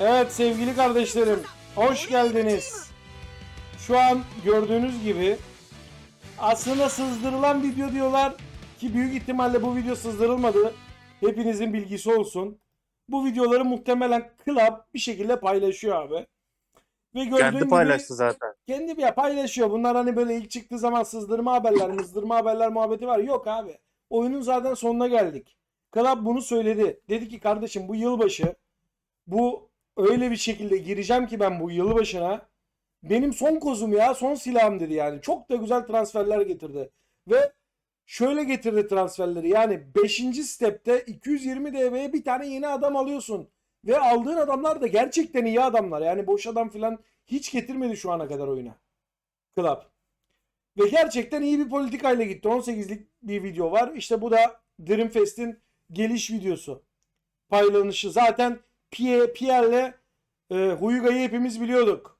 Evet sevgili kardeşlerim, hoş geldiniz. Şu an gördüğünüz gibi aslında sızdırılan video diyorlar ki büyük ihtimalle bu video sızdırılmadı. Hepinizin bilgisi olsun. Bu videoları muhtemelen Club bir şekilde paylaşıyor abi. Ve gördüğün Kendi gibi paylaştı zaten. kendi bir paylaşıyor. Bunlar hani böyle ilk çıktığı zaman sızdırma haberler, mızdırma haberler muhabbeti var. Yok abi. Oyunun zaten sonuna geldik. Club bunu söyledi. Dedi ki kardeşim bu yılbaşı bu öyle bir şekilde gireceğim ki ben bu yılbaşına benim son kozum ya son silahım dedi yani. Çok da güzel transferler getirdi. Ve şöyle getirdi transferleri yani 5. stepte 220 DB'ye bir tane yeni adam alıyorsun. Ve aldığın adamlar da gerçekten iyi adamlar. Yani boş adam falan hiç getirmedi şu ana kadar oyuna. Club. Ve gerçekten iyi bir politikayla gitti. 18'lik bir video var. İşte bu da Dreamfest'in geliş videosu. Paylanışı. Zaten Pierre, Pierre'le e, Huyuga'yı hepimiz biliyorduk.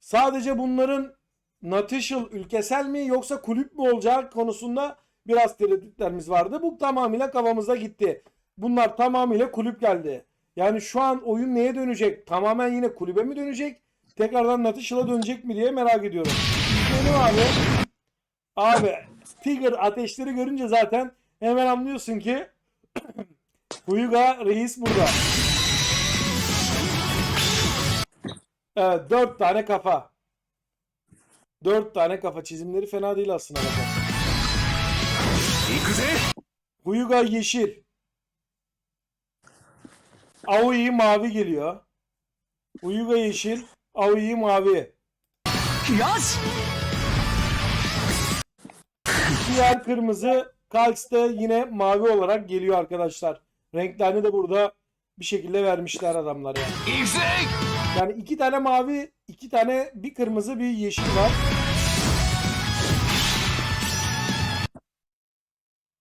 Sadece bunların Natışıl ülkesel mi yoksa kulüp mü olacağı konusunda biraz tereddütlerimiz vardı. Bu tamamıyla kafamıza gitti. Bunlar tamamıyla kulüp geldi. Yani şu an oyun neye dönecek? Tamamen yine kulübe mi dönecek? Tekrardan Natışıl'a dönecek mi diye merak ediyorum. Benim abi. Abi Tiger ateşleri görünce zaten hemen anlıyorsun ki Huyuga reis burada. Evet, dört tane kafa. Dört tane kafa çizimleri fena değil aslında. Huyuga yeşil. Aoi mavi geliyor. Huyuga yeşil. Aoi mavi. Yaş. Diğer kırmızı Kalks de yine mavi olarak geliyor arkadaşlar. Renklerini de burada bir şekilde vermişler adamlar yani. Yani iki tane mavi, iki tane bir kırmızı bir yeşil var.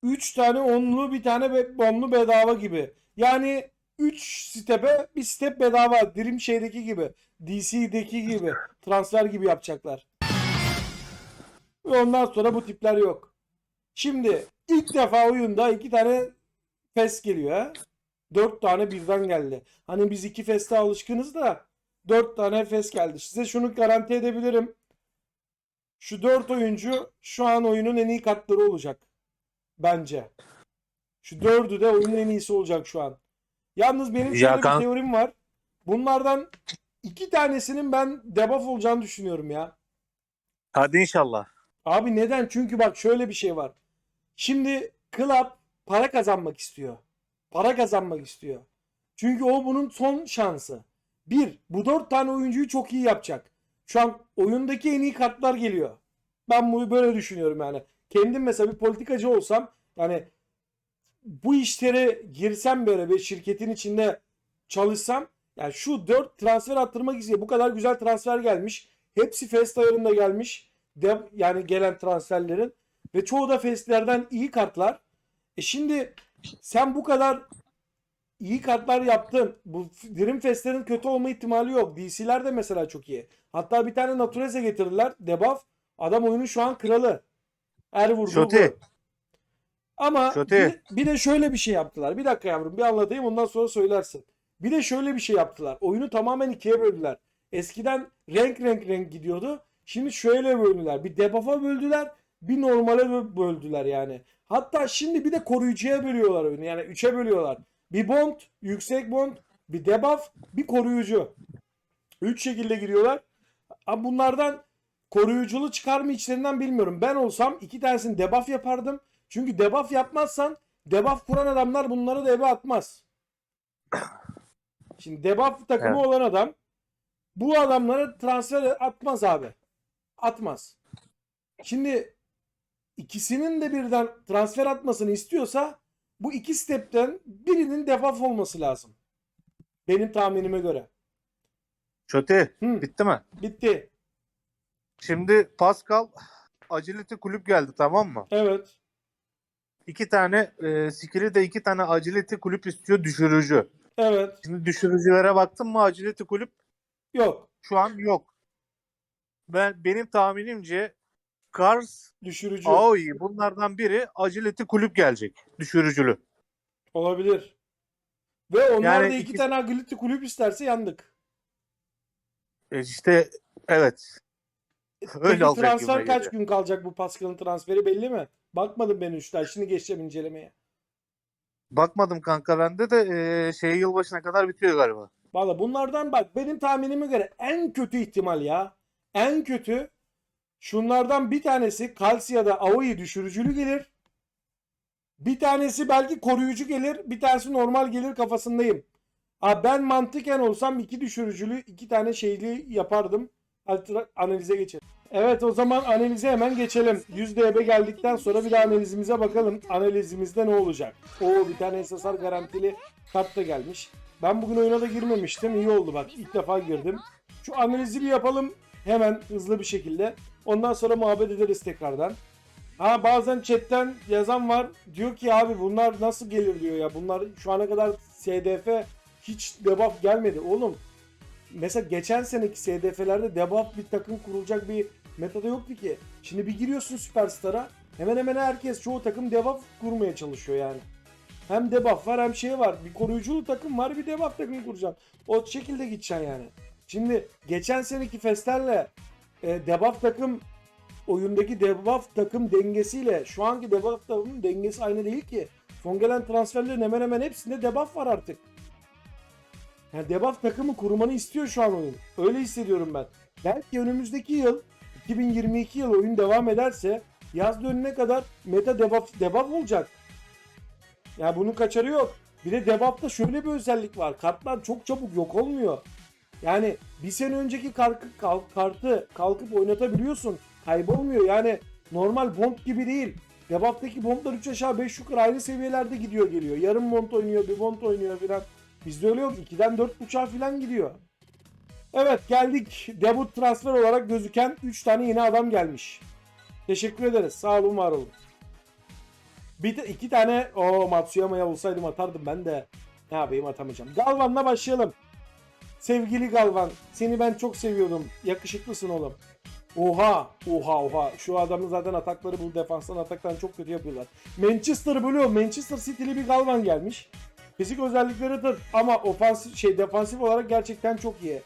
Üç tane onlu bir tane bonlu bedava gibi. Yani 3 step'e bir step bedava. Dream şeydeki gibi. DC'deki gibi. Transfer gibi yapacaklar. Ve ondan sonra bu tipler yok. Şimdi ilk defa oyunda iki tane fes geliyor ha. Dört tane birden geldi. Hani biz iki feste alışkınız da dört tane fes geldi. Size şunu garanti edebilirim. Şu dört oyuncu şu an oyunun en iyi katları olacak. Bence. Şu dördü de oyunun en iyisi olacak şu an. Yalnız benim şöyle Ya bir teorim var. Bunlardan iki tanesinin ben debuff olacağını düşünüyorum ya. Hadi inşallah. Abi neden? Çünkü bak şöyle bir şey var. Şimdi Club para kazanmak istiyor. Para kazanmak istiyor. Çünkü o bunun son şansı. Bir, bu dört tane oyuncuyu çok iyi yapacak. Şu an oyundaki en iyi kartlar geliyor. Ben bunu böyle düşünüyorum yani. Kendim mesela bir politikacı olsam yani bu işlere girsem böyle bir şirketin içinde çalışsam yani şu dört transfer attırmak istiyor. Bu kadar güzel transfer gelmiş. Hepsi fest ayarında gelmiş. De, yani gelen transferlerin ve çoğu da festlerden iyi kartlar. E şimdi sen bu kadar iyi kartlar yaptın. Bu Dream Fest'lerin kötü olma ihtimali yok. DC'ler de mesela çok iyi. Hatta bir tane Natureze getirdiler. Debuff. Adam oyunun şu an kralı. Er vurduğu Şoti. Ama Şoti. bir, de- bir de şöyle bir şey yaptılar. Bir dakika yavrum bir anlatayım ondan sonra söylersin. Bir de şöyle bir şey yaptılar. Oyunu tamamen ikiye böldüler. Eskiden renk renk renk gidiyordu. Şimdi şöyle böldüler. Bir debuff'a böldüler. Bir normale bö- böldüler yani. Hatta şimdi bir de koruyucuya bölüyorlar oyunu. Yani üçe bölüyorlar. Bir bond, yüksek bond, bir debuff, bir koruyucu. Üç şekilde giriyorlar. Ama bunlardan koruyuculu çıkar mı içlerinden bilmiyorum. Ben olsam iki tanesini debuff yapardım. Çünkü debuff yapmazsan debuff kuran adamlar bunları da eve atmaz. Şimdi debuff takımı Evet. olan adam bu adamları transfer atmaz abi. Atmaz. Şimdi ikisinin de birden transfer atmasını istiyorsa bu iki stepten birinin debuff olması lazım. Benim tahminime göre. Şoti Hı, bitti mi? bitti. Şimdi Pascal Agility kulüp geldi tamam mı? Evet. İki tane e, skill'i de iki tane Agility kulüp istiyor düşürücü. Evet. Şimdi düşürücülere baktın mı Agility kulüp Yok. şu an yok. Ben benim tahminimce Cars, Düşürücü. Aoi bunlardan biri Agility kulüp gelecek. Düşürücülü. Olabilir. Ve onlar Yani da iki iki- tane agility kulüp isterse yandık. E işte evet. Öyle Peki transfer gibime kaç geliyor. gün kalacak bu Pascal'ın transferi belli mi? Bakmadım ben üçten. Şimdi geçeceğim incelemeye. Bakmadım kanka bende de e, şey yılbaşına kadar bitiyor galiba. Valla bunlardan bak benim tahminime göre en kötü ihtimal ya. En kötü şunlardan bir tanesi Kalsiya'da Aoi'yi düşürücülü gelir. Bir tanesi belki koruyucu gelir. Bir tanesi normal gelir kafasındayım. Abi ben mantıken olsam iki düşürücülü iki tane şeyli yapardım. Analize geçelim. Evet o zaman analize hemen geçelim. 100 DB geldikten sonra bir de analizimize bakalım. Analizimizde ne olacak? Oo bir tane SSR garantili kart da gelmiş. Ben bugün oyuna da girmemiştim. İyi oldu bak. ilk defa girdim. Şu analizi bir yapalım. Hemen hızlı bir şekilde. Ondan sonra muhabbet ederiz tekrardan. Ha bazen chatten yazan var. Diyor ki abi bunlar nasıl gelir diyor ya. Bunlar şu ana kadar SDF hiç debuff gelmedi. Oğlum mesela geçen seneki SDF'lerde debuff bir takım kurulacak bir metada yoktu ki. Şimdi bir giriyorsun Superstar'a hemen hemen herkes çoğu takım debuff kurmaya çalışıyor yani. Hem debuff var hem şey var. Bir koruyuculu takım var bir debuff takım kuracaksın. O şekilde gideceksin yani. Şimdi geçen seneki Fester'le e, debuff takım oyundaki debuff takım dengesiyle şu anki debuff takımın dengesi aynı değil ki. Son gelen transferlerin hemen hemen hepsinde debuff var artık. Yani debuff takımı kurmanı istiyor şu an oyun. Öyle hissediyorum ben. Belki önümüzdeki yıl 2022 yıl oyun devam ederse yaz dönene kadar meta debuff, debuff olacak. Yani bunun kaçarı yok. Bir de debuff'ta şöyle bir özellik var. Kartlar çok çabuk yok olmuyor. Yani bir sene önceki kartı, kartı kalkıp oynatabiliyorsun. Kaybolmuyor. Yani normal bond gibi değil. Debuff'taki bondlar 3 aşağı 5 yukarı aynı seviyelerde gidiyor geliyor. Yarım bond oynuyor, bir bond oynuyor filan. Bizde öyle yok. 2'den 4.5'a filan gidiyor. Evet geldik. Debut transfer olarak gözüken 3 tane yeni adam gelmiş. Teşekkür ederiz. Sağ olun var olun. Bir de iki tane o Matsuyama'ya olsaydım atardım ben de. Ne yapayım atamayacağım. Galvan'la başlayalım. Sevgili Galvan, seni ben çok seviyordum. Yakışıklısın oğlum. Oha, oha, oha. Şu adamın zaten atakları bu defanstan ataktan çok kötü yapıyorlar. Manchester Blue, Manchester City'li bir Galvan gelmiş. Fizik özellikleri tır ama ofansif şey defansif olarak gerçekten çok iyi.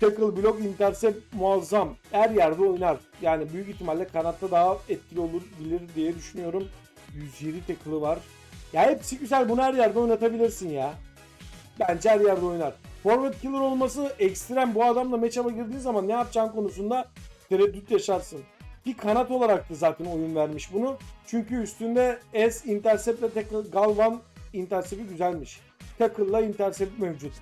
Tackle, blok, intercept muazzam. Her yerde oynar. Yani büyük ihtimalle kanatta daha etkili olur bilir diye düşünüyorum. 107 tackle'ı var. Ya hepsi güzel. Bunu her yerde oynatabilirsin ya. Bence her yerde oynar. Forward killer olması ekstrem. Bu adamla matchup'a girdiğin zaman ne yapacağın konusunda tereddüt yaşarsın. Bir kanat olarak da zaten oyun vermiş bunu. Çünkü üstünde S intercept ve tackle Galvan intercept'i güzelmiş. Tackle'la intercept mevcut.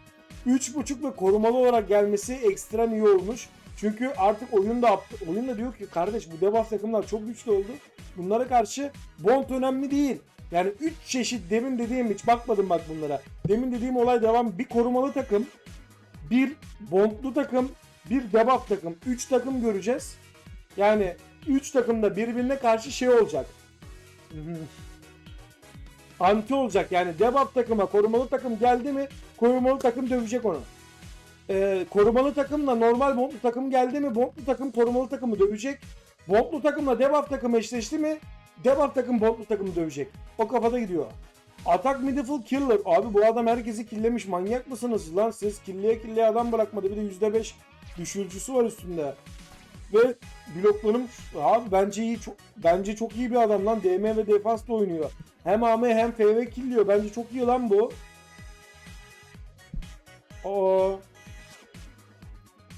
3.5 ve korumalı olarak gelmesi ekstrem iyi olmuş. Çünkü artık oyunda oyunda diyor ki kardeş bu debuff takımlar çok güçlü oldu. Bunlara karşı bond önemli değil. Yani 3 çeşit demin dediğim hiç bakmadım bak bunlara. Demin dediğim olay devam. Bir korumalı takım, bir bondlu takım, bir debuff takım. 3 takım göreceğiz. Yani 3 takım da birbirine karşı şey olacak. Anti olacak. Yani debuff takıma korumalı takım geldi mi korumalı takım dövecek onu. Ee, korumalı takımla normal bondlu takım geldi mi bondlu takım korumalı takımı dövecek. Bondlu takımla debuff takım eşleşti mi debuff takım bondlu takımı dövecek. O kafada gidiyor. Atak Midfield Killer. Abi bu adam herkesi killemiş. Manyak mısınız lan siz? Killeye killeye adam bırakmadı. Bir de %5 düşürücüsü var üstünde. Ve bloklanım abi bence iyi çok bence çok iyi bir adam lan. DM ve defans da oynuyor. Hem AM hem FV killiyor. Bence çok iyi lan bu. Aa.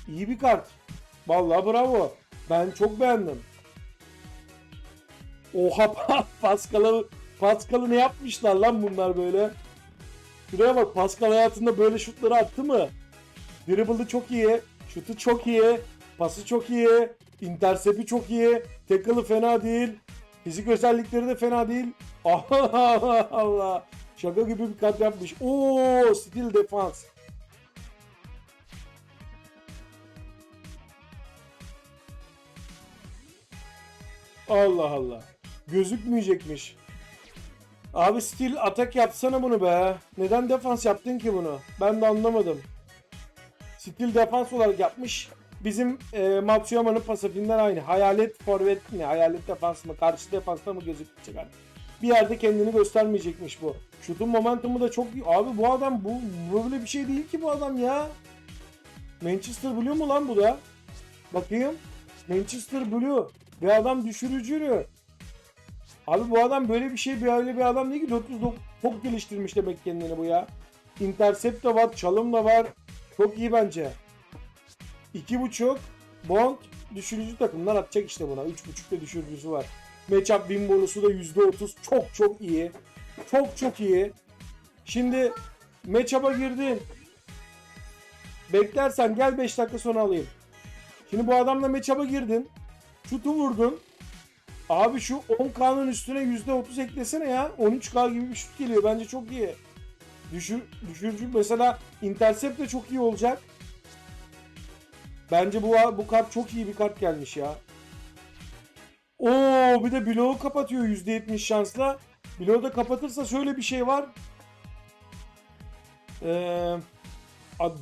İyi bir kart. Vallahi bravo. Ben çok beğendim. Oha Pascal'ı Pascal'ı ne yapmışlar lan bunlar böyle? Şuraya bak Pascal hayatında böyle şutları attı mı? Dribble'ı çok iyi. Şutu çok iyi. Pası çok iyi. Intercept'i çok iyi. Tackle'ı fena değil. Fizik özellikleri de fena değil. Allah Allah. Şaka gibi bir kat yapmış. Oo, still defans. Allah Allah. Gözükmeyecekmiş. Abi stil atak yapsana bunu be. Neden defans yaptın ki bunu? Ben de anlamadım. Stil defans olarak yapmış. Bizim e, Matsuyama'nın pasifinden aynı. Hayalet forvet mi? Hayalet defans mı? Karşı defansta mı gözükecek artık? bir yerde kendini göstermeyecekmiş bu. Şutun momentumu da çok. Abi bu adam bu böyle bir şey değil ki bu adam ya. Manchester Blue mu lan bu da? Bakayım. Manchester Blue. Ve adam düşürücü. Abi bu adam böyle bir şey böyle bir adam değil ki 409 çok geliştirmiş demek kendini bu ya. Intercept de var, çalım da var. Çok iyi bence. 2.5 Bond düşürücü takımlar atacak işte buna. 3.5 da düşürücüsü var. Matchup win bonusu da %30. Çok çok iyi. Çok çok iyi. Şimdi matchup'a girdin. Beklersen gel 5 dakika sonra alayım. Şimdi bu adamla matchup'a girdin. Şutu vurdun. Abi şu 10K'nın üstüne %30 eklesene ya. 13K gibi bir şut geliyor. Bence çok iyi. Düşür, düşürücü mesela intercept de çok iyi olacak. Bence bu bu kart çok iyi bir kart gelmiş ya. Oo bir de bloğu kapatıyor %70 şansla. Bloğu da kapatırsa şöyle bir şey var. Ee,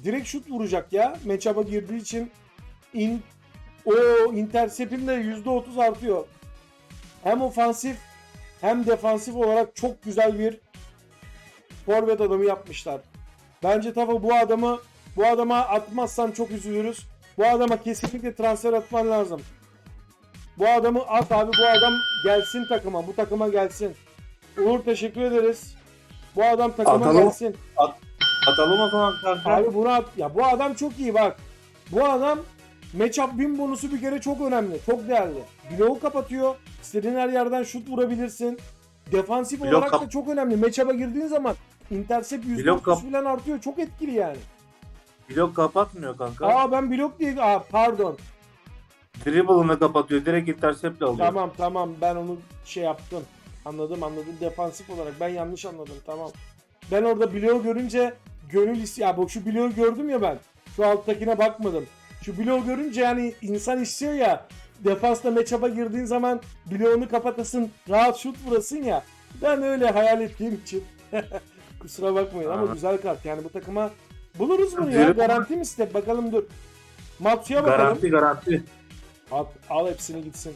direkt şut vuracak ya. Matchup'a girdiği için in, o intercept'in de %30 artıyor. Hem ofansif hem defansif olarak çok güzel bir forvet adamı yapmışlar. Bence Tafa bu adamı bu adama atmazsan çok üzülürüz. Bu adama kesinlikle transfer atman lazım. Bu adamı at abi bu adam gelsin takıma. Bu takıma gelsin. Uğur teşekkür ederiz. Bu adam takıma Atalım. gelsin. Atalım o zaman kanka. Abi bunu at. Ya bu adam çok iyi bak. Bu adam matchup win bonusu bir kere çok önemli. Çok değerli. Bloğu kapatıyor. İstediğin her yerden şut vurabilirsin. Defansif Blok olarak da çok önemli. Matchup'a girdiğin zaman intercept %30 Blok kap- falan artıyor. Çok etkili yani. Blok kapatmıyor kanka. Aa ben blok diye... Aa pardon. Dribble'ını kapatıyor. Direkt intercept alıyor. Tamam tamam ben onu şey yaptım. Anladım anladım. Defansif olarak ben yanlış anladım tamam. Ben orada bloğu görünce gönül ya bak şu bloğu gördüm ya ben. Şu alttakine bakmadım. Şu bloğu görünce yani insan istiyor ya defansla matchup'a girdiğin zaman bloğunu kapatasın, rahat şut vurasın ya. Ben öyle hayal ettiğim için. Kusura bakmayın ama güzel kart. Yani bu takıma buluruz bunu ya. Garanti mi step? Bakalım dur. Matsu'ya bakalım. Garanti garanti. At, al hepsini gitsin.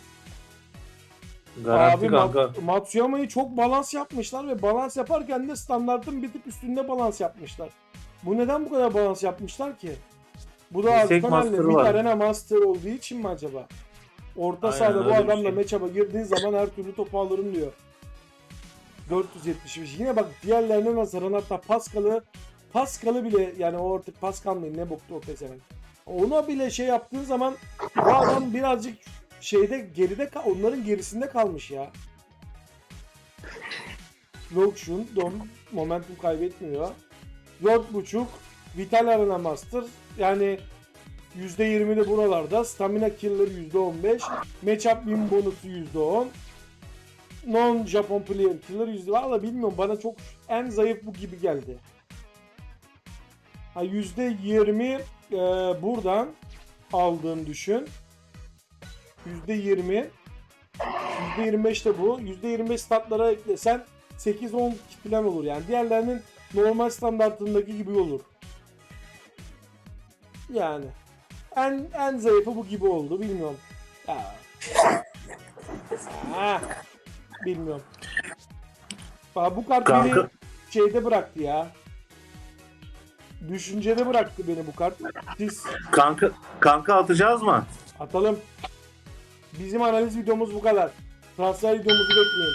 Garanti Abi kanka. Mat- Matsuyama'yı çok balans yapmışlar ve balans yaparken de standartın bir tık üstünde balans yapmışlar. Bu neden bu kadar balans yapmışlar ki? Bu da Yüksek Arsenal'le master'ı bir var. arena master olduğu için mi acaba? Orta Aynen, sahada bu öyle bir adamla şey. matchup'a girdiğin zaman her türlü topu alırım diyor. 475. Yine bak diğerlerine nazaran hatta Pascal'ı Pascal'ı bile yani o artık Pascal mıydı ne boktu o pezevenk. Ona bile şey yaptığın zaman bu adam birazcık şeyde geride ka- onların gerisinde kalmış ya. Lokşun, Dom momentum kaybetmiyor. 4.5 Vital Arena Master yani %20 de buralarda. Stamina Killer %15. Matchup Win bonusu %10. Non Japon Player Killer %10. Valla bilmiyorum bana çok en zayıf bu gibi geldi. Ha %20 e, buradan aldığını düşün. %20 %25 de bu. %25 statlara eklesen 8-10 falan olur yani. Diğerlerinin normal standartındaki gibi olur. Yani en en zayıfı bu gibi oldu bilmiyorum. Ya. Ah, bilmiyorum. Aa, bu kart beni Kanka. şeyde bıraktı ya. Düşüncede bıraktı beni bu kart. Siz Kanka kanka atacağız mı? atalım. Bizim analiz videomuz bu kadar. Transfer videomuzu bekleyin.